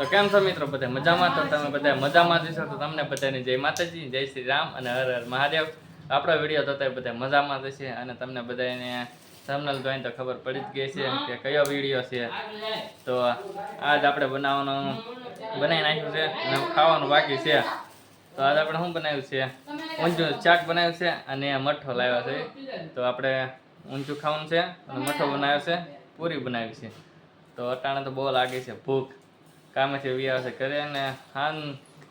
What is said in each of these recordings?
તો કેમ છો મિત્રો બધા મજામાં? તો તમે બધા મજામાં જશો તો તમને બધાને જય માતાજી, જય શ્રી રામ અને હર હર મહાદેવ. આપણો વીડિયો તો તમે બધા મજામાં જશે અને તમને બધાને થંબનેલ જોઈને તો ખબર પડી જ ગઈ છે કે કયો વીડિયો છે. તો આજ આપણે બનાવવાનું, બનાવી નાખ્યું છે અને ખાવાનું બાકી છે. તો આજ આપણે શું બનાવ્યું છે? ઊંચું શાક બનાવ્યું છે અને મઠો લાવ્યો છે. તો આપણે ઊંચું ખાવાનું છે અને મઠો બનાવ્યો છે, પૂરી બનાવી છે. તો અટાણે તો બહુ લાગે છે, ભૂખ. કામેથી વ્યાવ છે કરે અને હાન,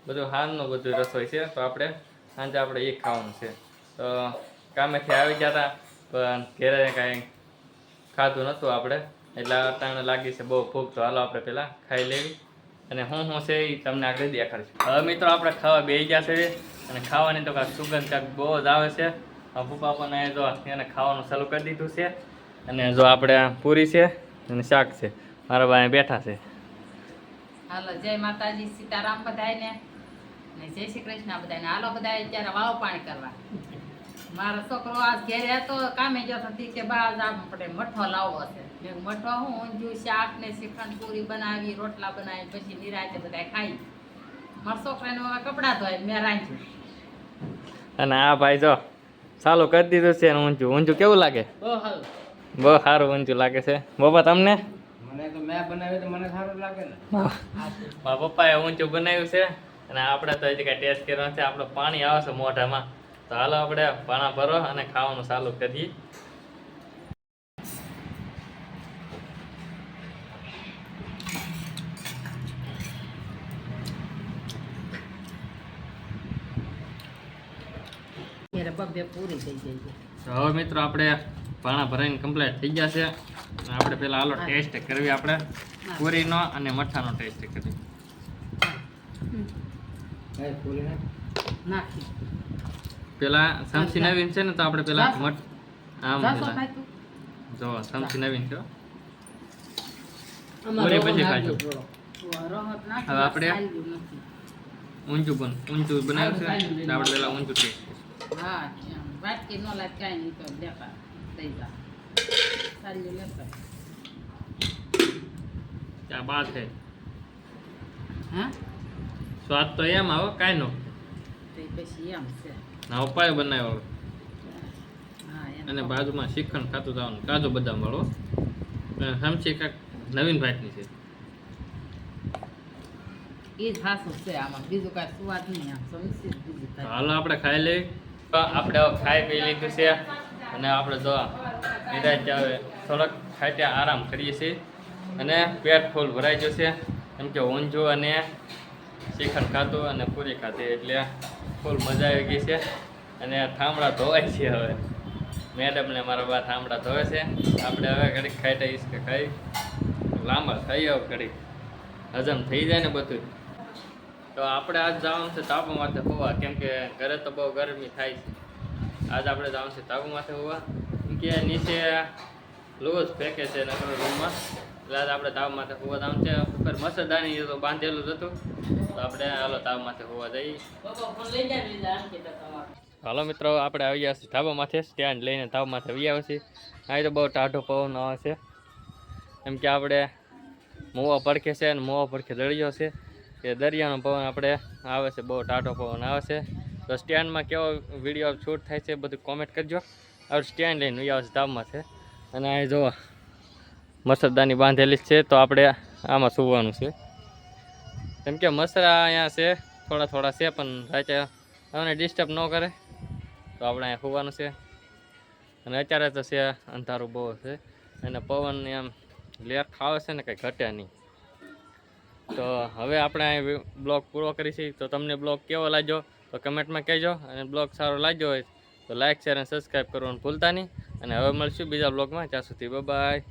બધું હાનનું બધું રસોઈ છે. તો આપણે સાંજે આપણે એ ખાવાનું છે. તો કામેથી આવી ગયા હતા પણ ઘેરે કાંઈ ખાધું નહોતું આપણે. એટલે અટાણે લાગી છે બહુ ભૂખ, તો હાલો આપણે પહેલાં ખાઈ લેવી. અને હું શું છે એ તમને આગળ દેખાડશું હવે મિત્રો આપણે ખાવા બેસી ગયા છે. અને ખાવાની તો કાંઈક સુગંધ કાંઈક બહુ જ આવે છે. પપ્પા પણ જો એને ખાવાનું ચાલુ કરી દીધું છે. અને જો આપણે પૂરી છે અને શાક છે. મારા ભાઈ બેઠા છે. હાલો જય માતાજી સીતારામ બધાયને. ને જય શ્રી કૃષ્ણ બધાને હાલો બધા અત્યારે વાવ પાણી કરવા. મારો છોકરો આજ ઘેરે હતો કામે ગયો તો કે બા આજ આપણે મઠો લાવવો છે. મેં મઠો હું ઊંધ્યું શાક ને શ્રીખંડ પૂરી બનાવી રોટલા બનાવી પછી નિરાતે બધા ખાઈ. મારા છોકરાને હવે કપડાં ધોય મેં રાંધ્યું. અને આ ભાઈ જો ચાલુ કરી દીધું છે ઊંચું ઊંચું કેવું લાગે? બહુ સારું. ઊંચું લાગે છે. બાબા તમને? મને તો મેં બનાવ્યું તો મને સારું લાગે ને. મારા પપ્પાએ ઊંચું બનાવ્યું છે અને આપણે તો હજી કાંઈ ટેસ્ટ કર્યો નથી આપણે પાણી આવે છે મોઢામાં. તો હાલો આપણે પાણા ભરો અને ખાવાનું ચાલુ કરીએ. ઘેરે પૂરી થઈ ગઈ તો હવે મિત્રો આપણે પાણા ભરાઈને કમ્પ્લીટ થઈ ગયા છે. આપણે પેલા હાલો ટેસ્ટ કરવી આપણે. પૂરીનો અને મઠાનો ટેસ્ટ કરવી. નાખી? પેલા સમસી નવીન છે ને તો આપણે પેલા મઠ આમ? જો સમસી નવીન છે પૂરી પછી ખાજો. હવે આપણે- ઊંચું પણ ઊંચું બનાવ્યું છે તો આપણે પેલા ઊંચું ટેસ્ટ હા વાત કે નો લાગ કાંઈ નહીં તો દેખા થઈ જા ત્યાં બાદ છે. હા? સ્વાદ તો એમ આવે કાઈ નો ના ઉપાય બનાવ્યો અને બાજુમાં શ્રીખંડ ખાતું જવાનું કાજુ બદામ વાળો. અને કાક નવીન ભાતની છે. હાલો આપણે ખાઈ લઈએ. આપણે ખાઈ પી લીધું છે. અને આપણે જો નિરાજ હવે થોડોક ખાઈ આરામ કરીએ છીએ. અને પેટ ફૂલ ભરાઈ ગયું છે. એમ કે ઊંઝું અને શ્રીખંડ ખાધું અને પૂરી ખાધી એટલે ફૂલ મજા આવી ગઈ છે. અને થાંભળા ધોવાય છે હવે. મેડમને મારા બા થાંભળા ધોવે છે. આપણે હવે ઘડીક ખાઈ કે ખાઈ. લાંબા ખાઈ આવ ઘડીક. હજમ થઈ જાય ને બધું. તો આપણે આજ જવાનું છે તાપુ માથે હોવા, કેમ કે ઘરે તો બહુ ગરમી થાય છે. આજ આપણે જવાનું છે તાપુ માથે હોવા કે નીચે લૂઝ ફેંકે છે નકર રૂમમાં. એટલે આજ આપણે તાવ માથે હોવા જવાનું છે. ઉપર મસરદાની એ તો બાંધેલું જ હતું. તો આપણે હાલો તાપ માથે હોવા જઈએ. હાલો મિત્રો, આપણે આવી ગયા છીએ ધાબા માથે સ્ટેન્ડ લઈને ધાબા માથે આવી આવ્યા છીએ. અહીં તો બહુ ટાઢો પવન આવે છે. એમ કે આપણે મોવા પડખે છે અને મોવા પડખે દરિયો છે. કે દરિયાનો પવન આપણે આવે છે. બહુ ટાઢો પવન આવે છે. તો સ્ટેન્ડમાં કેવો વીડિયો શૂટ થાય છે બધું કોમેન્ટ કરજો. હવે સ્ટેન્ડ લઈને આવી ધામમાં છે. અને આ જો મસરદાની બાંધેલી છે, તો આપણે આમાં સૂવાનું છે. કેમ કે મસરા અહીંયા છે, થોડા થોડા છે, પણ રાતે તમને ડિસ્ટર્બ ન કરે. તો આપણે અહીંયા સુવાનું છે. અને અત્યારે તો છે અંધારું બહુ છે. અને પવન એમ લેર ખાવે છે ને કંઈ ઘટે નહીં. તો હવે આપણે બ્લોગ પૂરો કરીશું. તો તમને બ્લોગ કેવો લાગ્યો? તો કમેન્ટમાં કહેજો અને બ્લોગ સારો લાગ્યો હોય તો લાઇક શેર અને સબસ્ક્રાઈબ કરવાનું ભૂલતા નહીં. અને હવે મળશું બીજા બ્લોગમાં. ત્યાં સુધી બાય